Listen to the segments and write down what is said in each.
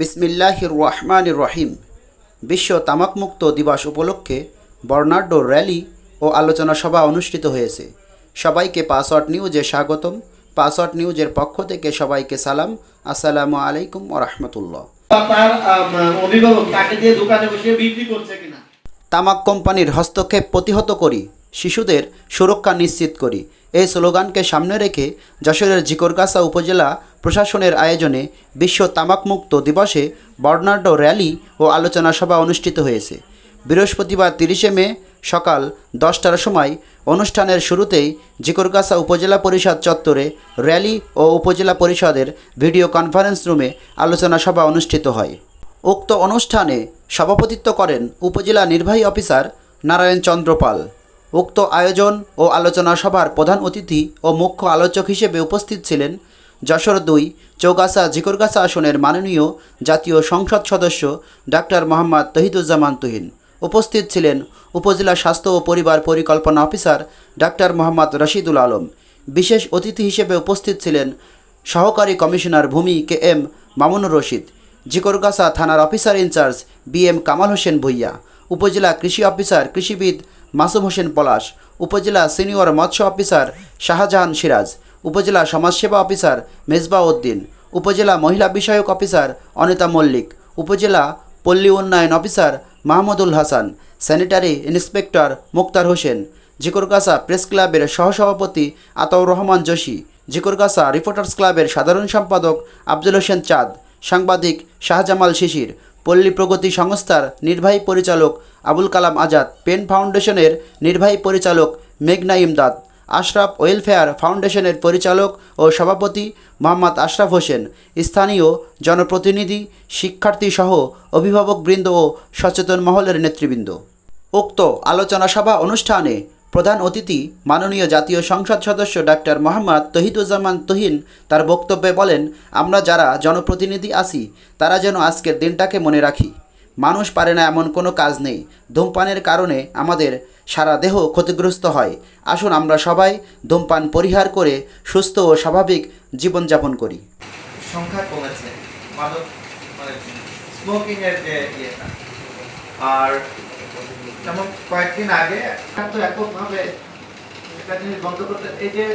বিসমিল্লাহির রহমান রহিম। বিশ্ব তামাকমুক্ত দিবস উপলক্ষে বর্নার্ডো র্যালি ও আলোচনা সভা অনুষ্ঠিত হয়েছে। সবাইকে পাসওয়ার্ড নিউজে স্বাগতম। পাসওয়ার্ড নিউজের পক্ষ থেকে সবাইকে সালাম। আসসালামু আলাইকুম ও রহমতুল্লাহ। তামাক কোম্পানির হস্তক্ষেপ প্রতিহত করি শিশুদের সুরক্ষা নিশ্চিত করি। এই স্লোগানকে সামনে রেখে যশোরের জিকরগাছা উপজেলা প্রশাসনের আয়োজনে বিশ্ব তামাকমুক্ত দিবসে বর্নার্ডো র্যালি ও আলোচনা সভা অনুষ্ঠিত হয়েছে। বৃহস্পতিবার তিরিশে মে সকাল দশটার সময় অনুষ্ঠানের শুরুতেই জিকরগাছা উপজেলা পরিষদ চত্বরে র্যালি ও উপজেলা পরিষদের ভিডিও কনফারেন্স রুমে আলোচনা সভা অনুষ্ঠিত হয়। উক্ত অনুষ্ঠানে সভাপতিত্ব করেন উপজেলা নির্বাহী অফিসার নারায়ণ চন্দ্র পাল। উক্ত আয়োজন ও আলোচনা সভার প্রধান অতিথি ও মুখ্য আলোচক হিসেবে উপস্থিত ছিলেন যশোর দুই, চৌগাছা জিকরগাছা আসনের মাননীয় জাতীয় সংসদ সদস্য ডাক্তার মোহাম্মদ তহিদুজ্জামান তুহিন। উপস্থিত ছিলেন উপজেলা স্বাস্থ্য ও পরিবার পরিকল্পনা অফিসার ডাক্তার মোহাম্মদ রশিদুল আলম। বিশেষ অতিথি হিসেবে উপস্থিত ছিলেন সহকারী কমিশনার ভূমি কে এম মামুনুর রশিদ জিকরগাছা থানার officer incharge B M Kamal Hossain Bhuiyan, উপজেলা কৃষি অফিসার কৃষিবিদ মাসুম হোসেন পলাশ, উপজেলা সিনিয়র মৎস্য অফিসার শাহজাহান সিরাজ উপজেলা সমাজসেবা অফিসার মেজবা উদ্দিন, উপজেলা মহিলা বিষয়ক অফিসার অনিতা মল্লিক, উপজেলা পল্লী উন্নয়ন officer Mahmudul Hasan, sanitary inspector Muktar Hossain, Jhikargachha press ক্লাবের সহসভাপতি আতাউর রহমান যোশী, জিকরগাছা রিপোর্টার্স ক্লাবের সাধারণ সম্পাদক আফজল হোসেন চাঁদ, সাংবাদিক শাহজামাল শিশির, পল্লী প্রগতি সংস্থার নির্বাহী পরিচালক আবুল কালাম আজাদ, পেন ফাউন্ডেশনের নির্বাহী পরিচালক মেঘনা ইমদাদ। আশরাফ ওয়েলফেয়ার ফাউন্ডেশনের পরিচালক ও সভাপতি মোহাম্মদ আশরাফ হোসেন, স্থানীয় জনপ্রতিনিধি শিক্ষার্থী সহ অভিভাবকবৃন্দ ও সচেতন মহলের নেতৃবৃন্দ। উক্ত আলোচনা সভা অনুষ্ঠানে প্রধান অতিথি মাননীয় জাতীয় সংসদ সদস্য ডাক্তার মোহাম্মদ তহিদুজ্জামান তহিন তার বক্তব্যে বলেন, আমরা যারা জনপ্রতিনিধি আছি, তারা যেন আজকের দিনটাকে মনে রাখি। মানুষ পারে না এমন কোনো কাজ নেই। ধূমপানের কারণে আমাদের সারা দেহ ক্ষতিগ্রস্ত হয়। আসুন আমরা সবাই ধূমপান পরিহার করে সুস্থ ও স্বাভাবিক জীবনযাপন করি। সংখ্যা কমেছে। মাদক মানে স্মোকিং এর যে ইয়েটা। আর যেমন কয়েকদিন আগে তো এককভাবে একটা জিনিস বন্ধ করতে এই যে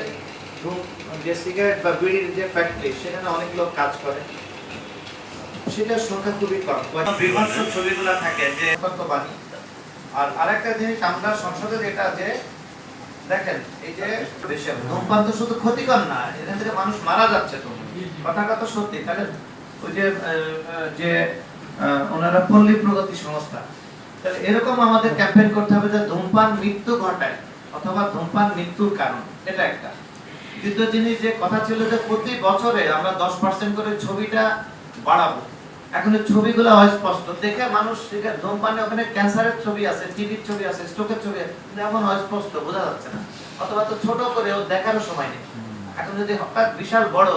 যে সিগারেট বা বিড়ির যে ফ্যাক্টরি সেখানে অনেক লোক কাজ করে। সেটার সংখ্যা খুবই কম। বিভৎস ছবিগুলো থাকে যে বাণী আর আরেকটা জিনিস আমরা সংসদে যেটা যে দেখেন, এই যে ধূমপান তো শুধু ক্ষতিকর না, এখান থেকে মানুষ মারা যাচ্ছে তো। কথাটা তো সত্যি। তাহলে ওই যে যে ওনারা পল্লী প্রগতি সংস্থা, তাহলে এরকম আমাদের ক্যাম্পেইন করতে হবে যে ধূমপান মৃত্যু ঘটায় অথবা ধূমপান মৃত্যুর কারণ, এটা একটা। দ্বিতীয় জিনিস যে কথা ছিল যে প্রতি বছরে আমরা দশ পার্সেন্ট করে ছবিটা বাড়াবো। এখন ছবিগুলো হয় স্পষ্ট। দেখে মানুষ আছে, ধূমপানে ওখানে ক্যান্সারের ছবি আছে টিভির ছবি আছে স্ট্রোকের ছবি আছে এমন হয় অস্পষ্ট বোঝা যাচ্ছে না। অথবা তো ছোট করেও ও দেখারও সময় নেই। এখন যদি হঠাৎ বিশাল বড়